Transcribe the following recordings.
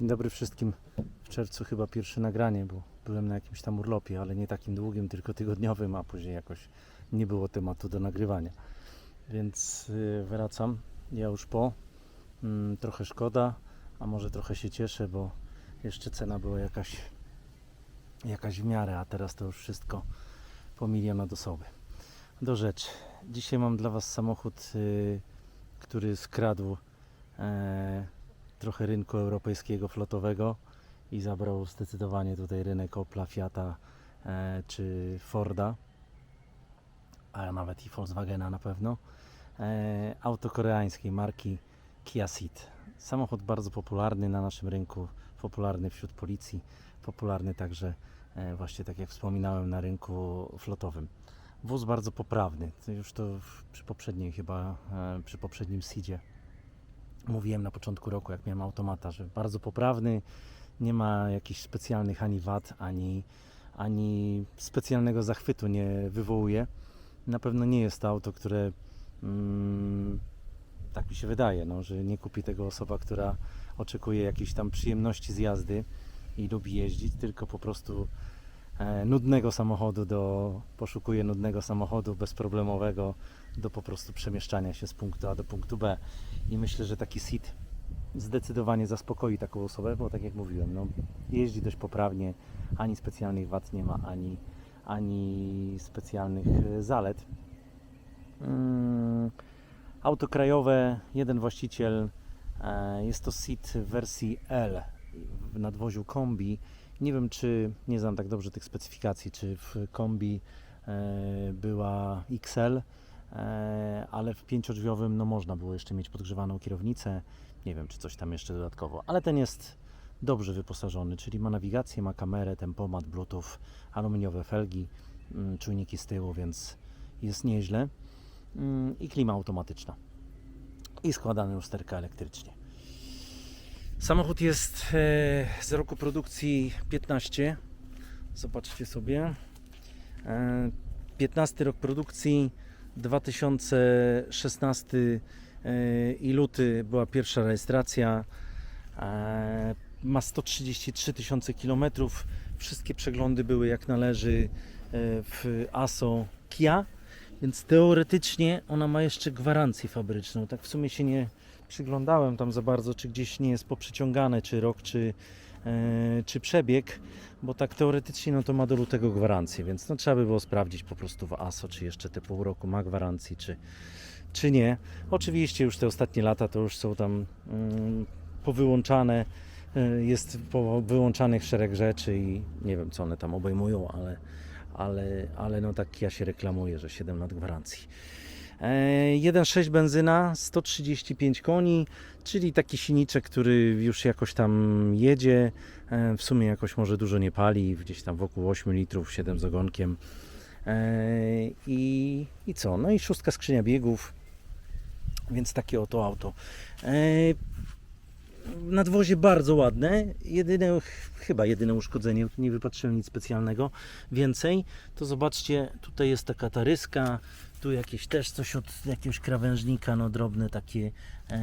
Dzień dobry wszystkim. W czerwcu chyba pierwsze nagranie, bo byłem na jakimś tam urlopie, ale nie takim długim, tylko tygodniowym, a później jakoś nie było tematu do nagrywania. Więc y, wracam. Ja już po. Mm, trochę szkoda, a może trochę się cieszę, bo jeszcze cena była jakaś, jakaś w miarę, a teraz to już wszystko po milion od. Do rzeczy. Dzisiaj mam dla Was samochód, y, który skradł e, trochę rynku europejskiego flotowego i zabrał zdecydowanie tutaj rynek Opla, Fiata e, czy Forda, a nawet i Volkswagena na pewno. E, auto koreańskiej marki Kia Ceed. Samochód bardzo popularny na naszym rynku, popularny wśród policji, popularny także e, właśnie tak jak wspominałem na rynku flotowym. Wóz bardzo poprawny. Już to przy poprzedniej chyba, e, przy poprzednim Seedzie mówiłem na początku roku, jak miałem automata, że bardzo poprawny, nie ma jakichś specjalnych ani wad, ani, ani specjalnego zachwytu nie wywołuje. Na pewno nie jest to auto, które mm, tak mi się wydaje, no, że nie kupi tego osoba, która oczekuje jakiejś tam przyjemności z jazdy i lubi jeździć, tylko po prostu nudnego samochodu do, poszukuje nudnego samochodu bezproblemowego do po prostu przemieszczania się z punktu A do punktu B. I myślę, że taki SIT zdecydowanie zaspokoi taką osobę, bo tak jak mówiłem, no, jeździ dość poprawnie, ani specjalnych wad nie ma, ani, ani specjalnych e, zalet. Mm, auto krajowe, jeden właściciel, e, jest to SIT w wersji L w nadwoziu kombi. Nie wiem, czy nie znam tak dobrze tych specyfikacji, czy w kombi e, była XL, e, ale w pięciodrzwiowym no, można było jeszcze mieć podgrzewaną kierownicę. Nie wiem, czy coś tam jeszcze dodatkowo, ale ten jest dobrze wyposażony, czyli ma nawigację, ma kamerę, tempomat, bluetooth, aluminiowe felgi, mm, czujniki z tyłu, więc jest nieźle. Mm, I klima automatyczna. I składane lusterka elektrycznie. Samochód jest e, z roku produkcji 15. Zobaczcie sobie. E, 15 rok produkcji, 2016 e, i luty była pierwsza rejestracja. E, Ma 133 tysiące kilometrów. Wszystkie przeglądy były jak należy e, w ASO Kia, więc teoretycznie ona ma jeszcze gwarancję fabryczną. Tak w sumie się nie przyglądałem tam za bardzo, czy gdzieś nie jest poprzeciągane, czy rok, czy, e, czy przebieg, bo tak teoretycznie no to ma do lutego gwarancję, więc no trzeba by było sprawdzić po prostu w ASO, czy jeszcze te pół roku ma gwarancji, czy, czy nie. Oczywiście już te ostatnie lata to już są tam mm, powyłączane, e, jest wyłączanych szereg rzeczy i nie wiem co one tam obejmują, ale, ale, ale no tak ja się reklamuję, że 7 lat gwarancji. E, 1.6 benzyna, 135 koni, czyli taki silniczek, który już jakoś tam jedzie, e, w sumie jakoś może dużo nie pali, gdzieś tam wokół 8 litrów, 7 z ogonkiem. E, I, I co? No i szóstka skrzynia biegów, więc takie oto auto. E, nadwozie bardzo ładne. Jedyne, chyba jedyne uszkodzenie, nie wypatrzyłem nic specjalnego. Więcej, to zobaczcie, tutaj jest taka taryska, tu jakieś też coś od jakiegoś krawężnika, no drobne takie e,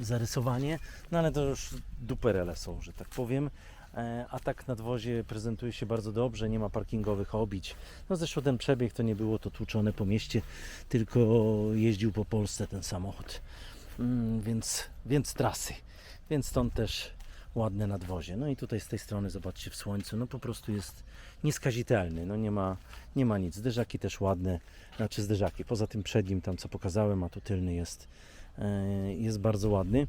zarysowanie, no ale to już duperele są, że tak powiem. E, a tak nadwozie prezentuje się bardzo dobrze, nie ma parkingowych obić. No zresztą ten przebieg to nie było to tłuczone po mieście, tylko jeździł po Polsce ten samochód. Mm, więc, więc trasy. Więc stąd też ładne nadwozie. No i tutaj z tej strony zobaczcie w słońcu, no po prostu jest nieskazitelny, no nie ma, nie ma nic. Zderzaki też ładne, znaczy zderzaki, poza tym przednim tam co pokazałem, a tu tylny jest, e, jest bardzo ładny.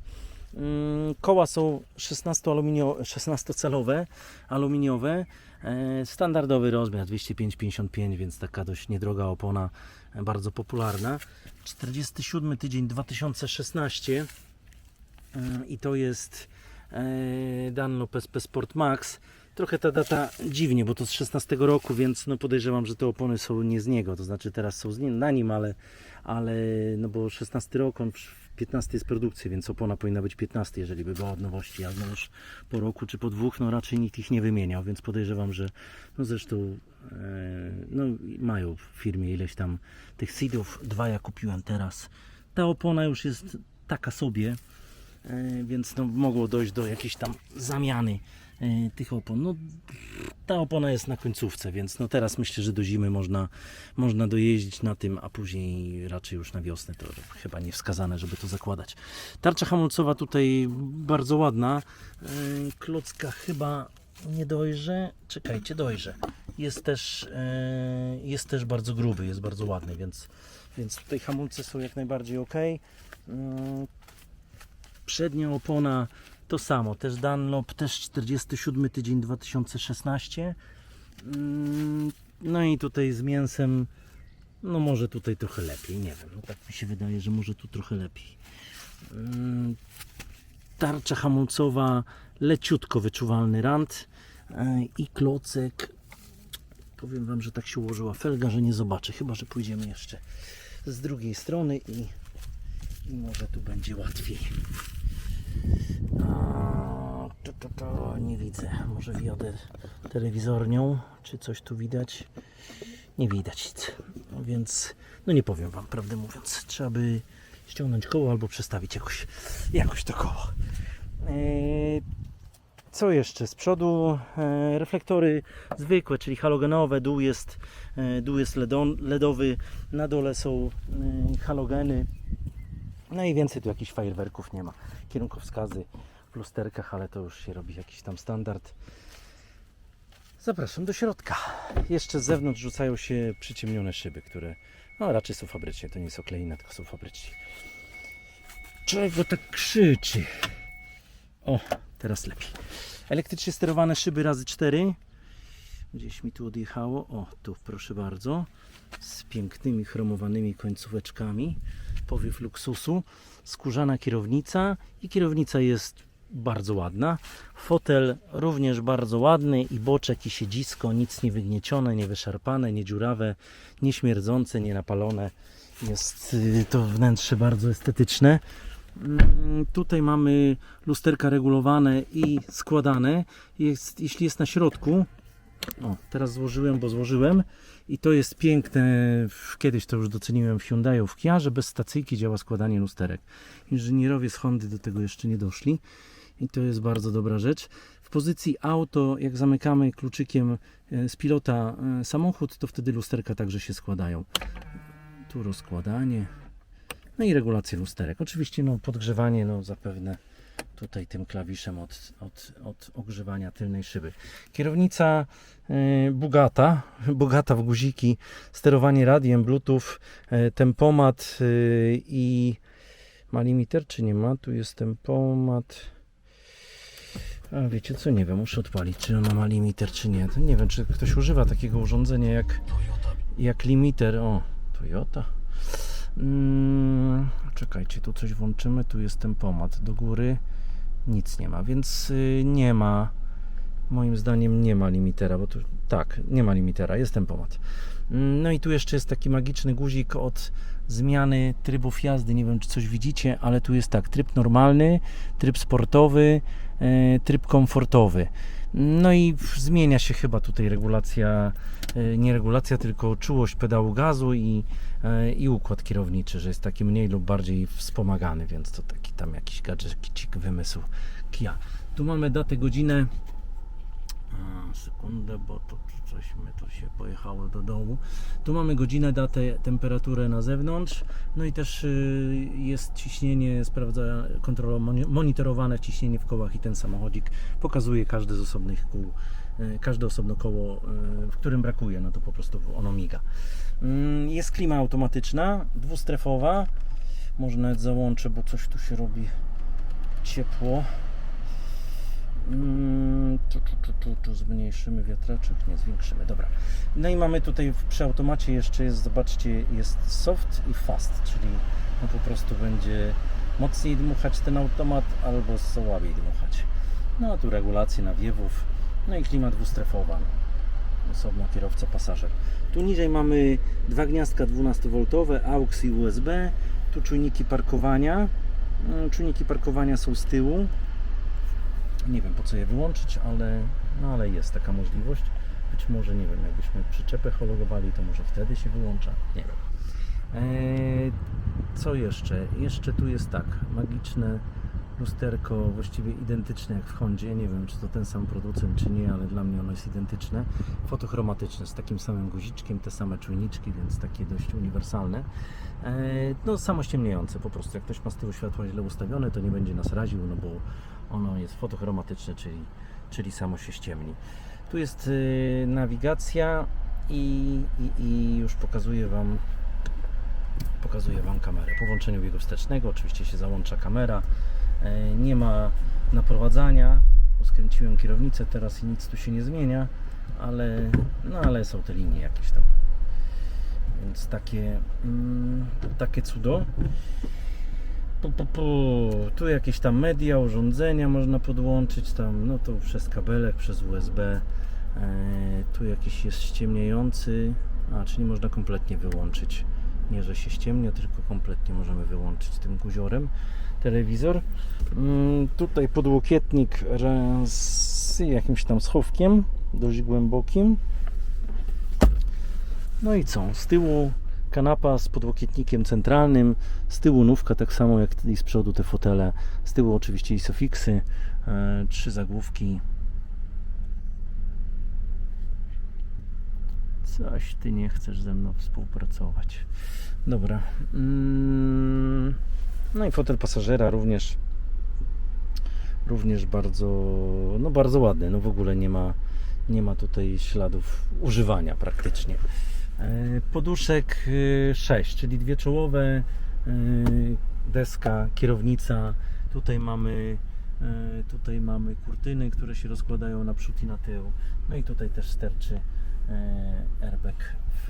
Mm, Koła są 16, aluminio, 16-calowe, aluminiowe, e, standardowy rozmiar 205-55, więc taka dość niedroga opona, e, bardzo popularna. 47 tydzień 2016 Mm, i to jest Dunlop SP Sport Max. Trochę ta data dziwnie, bo to z 16 roku, więc no podejrzewam, że te opony są nie z niego, to znaczy teraz są z nim, na nim, ale, ale no bo 16 rok, on w 15 jest produkcji, więc opona powinna być 15, jeżeli by była od nowości, ale no już po roku czy po dwóch, no raczej nikt ich nie wymieniał, więc podejrzewam, że no zresztą e, no mają w firmie ileś tam tych seedów, dwa ja kupiłem teraz. Ta opona już jest taka sobie, więc no, mogło dojść do jakiejś tam zamiany e, tych opon. No, ta opona jest na końcówce, więc no teraz myślę, że do zimy można, można dojeździć na tym, a później raczej już na wiosnę to chyba nie wskazane, żeby to zakładać. Tarcza hamulcowa tutaj bardzo ładna. E, Klocka chyba nie dojrze. Czekajcie, dojrze. Jest też, e, jest też bardzo gruby, jest bardzo ładny, więc, więc tutaj hamulce są jak najbardziej ok. Przednia opona to samo, też Dunlop, też 47 tydzień 2016. Mm, No i tutaj z mięsem, no może tutaj trochę lepiej, nie wiem, no tak mi się wydaje, że może tu trochę lepiej. Mm, Tarcza hamulcowa, leciutko wyczuwalny rant e, i klocek. Powiem Wam, że tak się ułożyła felga, że nie zobaczę, chyba że pójdziemy jeszcze z drugiej strony i, i może tu będzie łatwiej. A, to, to, to nie widzę. Może wiodę telewizornią, czy coś tu widać? Nie widać nic. No więc, no nie powiem Wam, prawdę mówiąc. Trzeba by ściągnąć koło albo przestawić jakoś, jakoś to koło. Eee, co jeszcze? Z przodu e, reflektory zwykłe, czyli halogenowe. Dół jest, e, dół jest LEDowy. Na dole są e, halogeny. No i więcej tu jakichś fajerwerków nie ma. Kierunkowskazy w lusterkach, ale to już się robi jakiś tam standard. Zapraszam do środka. Jeszcze z zewnątrz rzucają się przyciemnione szyby, które no raczej są fabrycznie. To nie jest okleina, tylko są fabrycznie. Czego tak krzyczy? O, teraz lepiej. Elektrycznie sterowane szyby razy 4. Gdzieś mi tu odjechało. O, tu proszę bardzo. Z pięknymi chromowanymi końcóweczkami. Powiew luksusu. Skórzana kierownica. I kierownica jest bardzo ładna. Fotel również bardzo ładny. I boczek, i siedzisko. Nic nie wygniecione, nie wyszarpane, nie dziurawe, nie śmierdzące, nie napalone. Jest y, to wnętrze bardzo estetyczne. Mm, Tutaj mamy lusterka regulowane i składane. Jest, jeśli jest na środku, o, teraz złożyłem, bo złożyłem i to jest piękne. Kiedyś to już doceniłem w Hyundaiu, w Kia, że bez stacyjki działa składanie lusterek. Inżynierowie z Hondy do tego jeszcze nie doszli i to jest bardzo dobra rzecz. W pozycji auto, jak zamykamy kluczykiem e, z pilota e, samochód, to wtedy lusterka także się składają. Tu rozkładanie. No i regulację lusterek. Oczywiście no, podgrzewanie no, zapewne tutaj tym klawiszem od, od, od ogrzewania tylnej szyby. Kierownica e, Bugata, Bugata w guziki, sterowanie radiem, bluetooth, e, tempomat e, i ma limiter czy nie ma? Tu jest tempomat. A wiecie co, nie wiem, muszę odpalić, czy ona ma limiter, czy nie. To nie wiem, czy ktoś używa takiego urządzenia jak, jak limiter. O, Toyota. Mm, czekajcie, tu coś włączymy. Tu jest tempomat. Do góry nic nie ma, więc y, nie ma. Moim zdaniem nie ma limitera, bo tu tak, nie ma limitera, jest tempomat. Mm, No i tu jeszcze jest taki magiczny guzik od zmiany trybów jazdy. Nie wiem, czy coś widzicie, ale tu jest tak: tryb normalny, tryb sportowy, e, tryb komfortowy. No i zmienia się chyba tutaj regulacja, e, nie regulacja, tylko czułość pedału gazu i, e, i układ kierowniczy, że jest taki mniej lub bardziej wspomagany, więc to taki tam jakiś gadżecik wymysł Kia. Tu mamy datę, godzinę. Sekundę, bo to coś mi to się pojechało do dołu. Tu mamy godzinę, datę, temperaturę na zewnątrz. No i też y, jest ciśnienie, sprawdza kontrola, moni- monitorowane ciśnienie w kołach i ten samochodzik pokazuje każde z osobnych kół, y, każde osobno koło, y, w którym brakuje, no to po prostu ono miga. Mm, Jest klima automatyczna, dwustrefowa. Może nawet załączę, bo coś tu się robi ciepło. Mm, Tu, tu, tu, tu, zmniejszymy wiatraczek, nie zwiększymy, dobra. No i mamy tutaj przy automacie jeszcze jest, zobaczcie, jest soft i fast, czyli no po prostu będzie mocniej dmuchać ten automat albo słabiej dmuchać. No a tu regulacje nawiewów, no i klima dwustrefowa. Osobno kierowca, pasażer. Tu niżej mamy dwa gniazdka 12V, AUX i USB. Tu czujniki parkowania. Mm, Czujniki parkowania są z tyłu. Nie wiem po co je wyłączyć, ale, no ale jest taka możliwość. Być może, nie wiem, jakbyśmy przyczepę hologowali, to może wtedy się wyłącza. Nie wiem. Eee, co jeszcze? Jeszcze tu jest tak, magiczne lusterko właściwie identyczne jak w Hondzie. Nie wiem, czy to ten sam producent, czy nie, ale dla mnie ono jest identyczne. Fotochromatyczne, z takim samym guziczkiem, te same czujniczki, więc takie dość uniwersalne. E, No, samo ściemniające po prostu. Jak ktoś ma z tyłu światła źle ustawione, to nie będzie nas raził, no bo ono jest fotochromatyczne, czyli, czyli samo się ściemni. Tu jest y, nawigacja i, i, i już pokazuję Wam pokazuję Wam kamerę. Po włączeniu biegu wstecznego oczywiście się załącza kamera. E, Nie ma naprowadzania. Skręciłem kierownicę teraz i nic tu się nie zmienia, ale, no, ale są te linie jakieś tam. Więc takie, mm, takie cudo. Pu, pu, pu. Tu jakieś tam media, urządzenia można podłączyć tam, no to przez kabelek, przez USB. E, tu jakiś jest ściemniający, a czyli można kompletnie wyłączyć. Nie, że się ściemnia, tylko kompletnie możemy wyłączyć tym guziorem telewizor. Mm, tutaj podłokietnik z jakimś tam schowkiem, dość głębokim. No i co? Z tyłu kanapa z podłokietnikiem centralnym, z tyłu nówka tak samo jak i z przodu te fotele. Z tyłu oczywiście isofiksy, e, trzy zagłówki. Coś ty nie chcesz ze mną współpracować. Dobra. Mm, No i fotel pasażera również również bardzo no bardzo ładny. No w ogóle nie ma nie ma tutaj śladów używania praktycznie. E, Poduszek 6, czyli dwie czołowe, e, deska, kierownica. Tutaj mamy e, tutaj mamy kurtyny, które się rozkładają na przód i na tył. No i tutaj też sterczy e, airbag w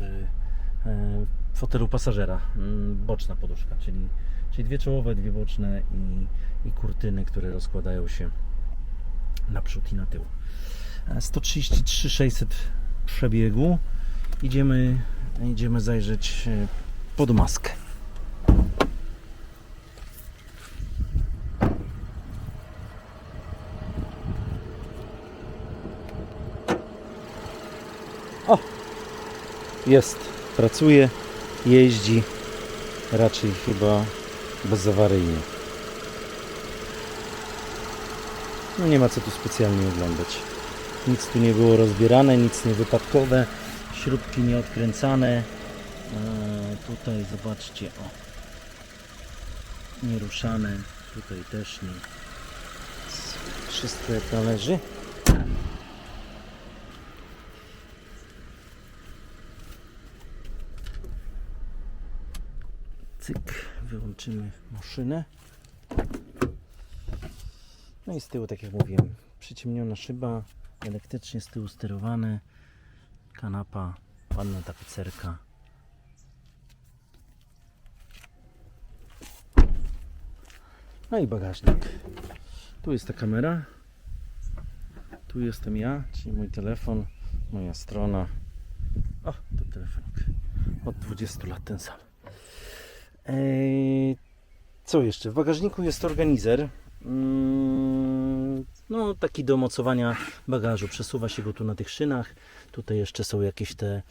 e, fotelu pasażera, mm, boczna poduszka, czyli, czyli dwie czołowe, dwie boczne i, i kurtyny, które rozkładają się na przód i na tył. E, 133 600 przebiegu. Idziemy, idziemy zajrzeć e, pod maskę. O! Jest, pracuje, jeździ, raczej chyba bezawaryjnie. No nie ma co tu specjalnie oglądać. Nic tu nie było rozbierane, nic nie wypadkowe, śrubki nie odkręcane. Eee, tutaj zobaczcie, o, nieruszane, tutaj też nie. Wszystko jak należy. Cyk, wyłączymy maszynę. No i z tyłu, tak jak mówiłem, przyciemniona szyba, elektrycznie z tyłu sterowane, kanapa, ładna tapicerka. No i bagażnik. Tu jest ta kamera. Tu jestem ja, czyli mój telefon, moja strona. O, to telefonik. Od 20 lat ten sam. Co jeszcze? W bagażniku jest organizer. Mm, No, taki do mocowania bagażu. Przesuwa się go tu na tych szynach. Tutaj jeszcze są jakieś te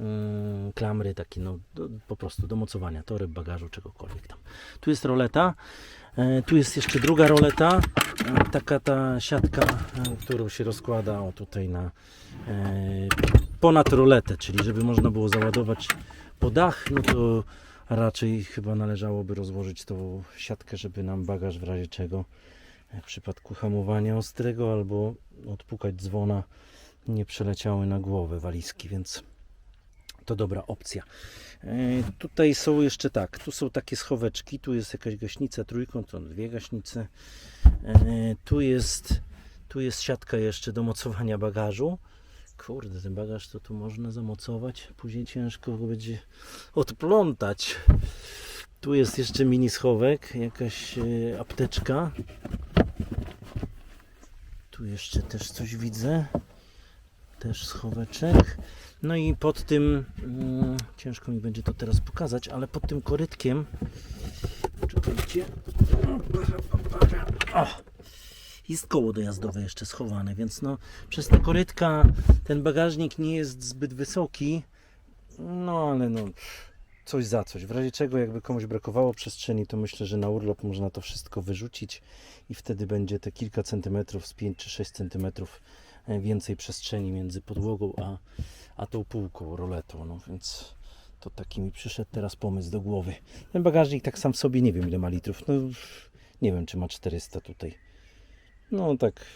mm, klamry, takie no, do, po prostu do mocowania toreb, bagażu, czegokolwiek tam. Tu jest roleta. E, tu jest jeszcze druga roleta. E, taka ta siatka, e, którą się rozkłada o tutaj na ponad roletę, czyli żeby można było załadować po dach, no to raczej chyba należałoby rozłożyć tą siatkę, żeby nam bagaż w razie czego w przypadku hamowania ostrego albo odpukać dzwona nie przeleciały na głowę walizki, więc to dobra opcja. E, tutaj są jeszcze tak, tu są takie schoweczki, tu jest jakaś gaśnica trójkąt, dwie gaśnice. E, tu jest tu jest siatka jeszcze do mocowania bagażu. Kurde, ten bagaż to tu można zamocować, później ciężko go będzie odplątać. Tu jest jeszcze mini schowek, jakaś e, apteczka. Tu jeszcze też coś widzę. Też schoweczek. No i pod tym, mm, ciężko mi będzie to teraz pokazać, ale pod tym korytkiem, czekajcie, o, jest koło dojazdowe jeszcze schowane, więc no przez te korytka ten bagażnik nie jest zbyt wysoki, no ale no coś za coś. W razie czego, jakby komuś brakowało przestrzeni, to myślę, że na urlop można to wszystko wyrzucić i wtedy będzie te kilka centymetrów, z 5 czy 6 centymetrów e, więcej przestrzeni między podłogą a, a tą półką, roletą. No więc to taki mi przyszedł teraz pomysł do głowy. Ten bagażnik tak sam w sobie nie wiem ile ma litrów. No nie wiem czy ma 400 tutaj. No tak,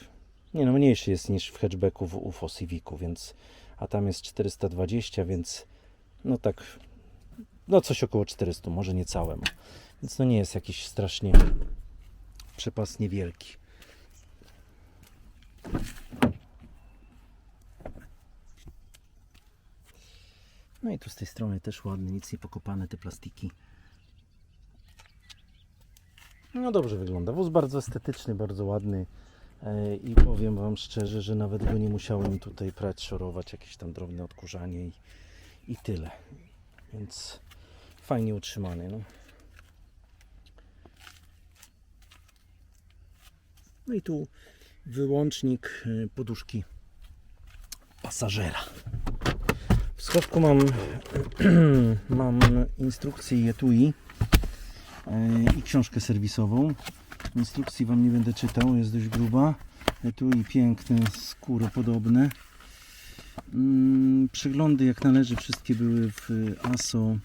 nie no mniejszy jest niż w hatchbacku w UFO Civicu, więc a tam jest 420, więc no tak no coś około 400, może nie całe. Więc no nie jest jakiś strasznie przepas niewielki. No i tu z tej strony też ładny, nic nie pokopane te plastiki. No dobrze wygląda. Wóz bardzo estetyczny, bardzo ładny. E, I powiem Wam szczerze, że nawet go nie musiałem tutaj prać, szorować, jakieś tam drobne odkurzanie i, i tyle. Więc fajnie utrzymany. No. no i tu wyłącznik y, poduszki pasażera. W schowku mam, mam instrukcję Yetui y, i książkę serwisową. Instrukcji Wam nie będę czytał, jest dość gruba. Etui piękne, skóropodobne. Mm, Przeglądy jak należy wszystkie były w ASO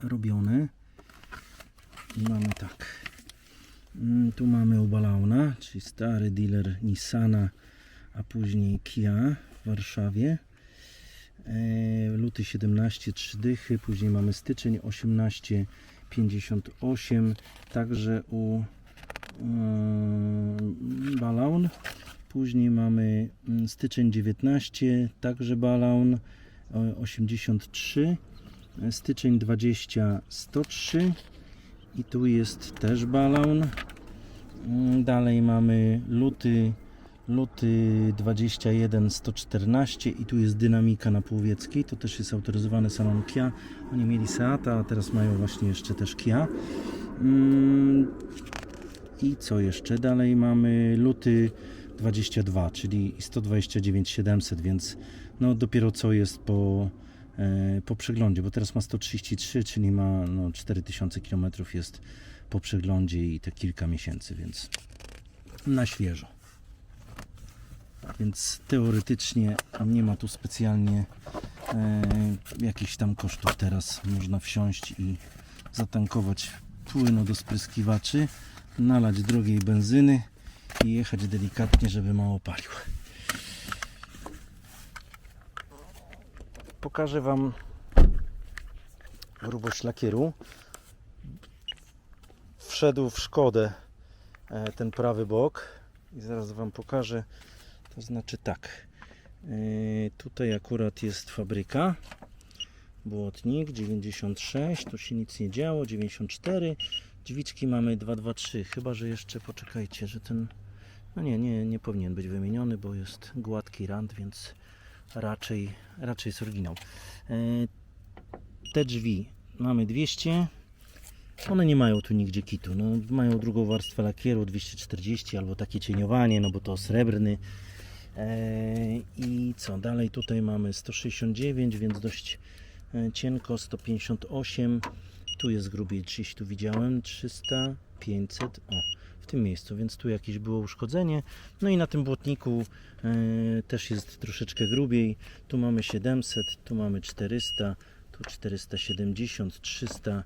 robione. I mamy tak. Mm, Tu mamy Obalauna, czyli stary dealer Nissana, a później Kia w Warszawie. E, Luty 17, 3 dychy, później mamy styczeń 18, 58, także u mm, Balaun. Później mamy mm, styczeń 19, także Balaun o, 83, styczeń 20, 103 i tu jest też Balaun. Mm, Dalej mamy luty, luty 21, 114 i tu jest dynamika na Półwieckiej. To też jest autoryzowany salon Kia. Oni mieli Seata, a teraz mają właśnie jeszcze też Kia. Mm, I co jeszcze? Dalej mamy luty 22, czyli 129 700, więc no dopiero co jest po, e, po przeglądzie, bo teraz ma 133, czyli ma no, 4000 km jest po przeglądzie i te kilka miesięcy, więc na świeżo. Więc teoretycznie nie ma tu specjalnie e, jakichś tam kosztów. Teraz można wsiąść i zatankować płynu do spryskiwaczy, nalać drogiej benzyny i jechać delikatnie, żeby mało palił. Pokażę Wam grubość lakieru. Wszedł w Szkodę e, ten prawy bok i zaraz Wam pokażę. To znaczy tak. e, Tutaj akurat jest fabryka. Błotnik 96, tu się nic nie działo, 94. Drzwiczki mamy 223, chyba że jeszcze poczekajcie, że ten. No nie, nie, nie powinien być wymieniony, bo jest gładki rand, więc raczej, raczej jest oryginał. E, Te drzwi mamy 200. One nie mają tu nigdzie kitu. No, mają drugą warstwę lakieru 240 albo takie cieniowanie, no bo to srebrny. E, I co dalej? Tutaj mamy 169, więc dość e, cienko 158. Tu jest grubiej 30, tu widziałem 300, 500. O, w tym miejscu, więc tu jakieś było uszkodzenie. No i na tym błotniku e, też jest troszeczkę grubiej. Tu mamy 700, tu mamy 400, tu 470, 300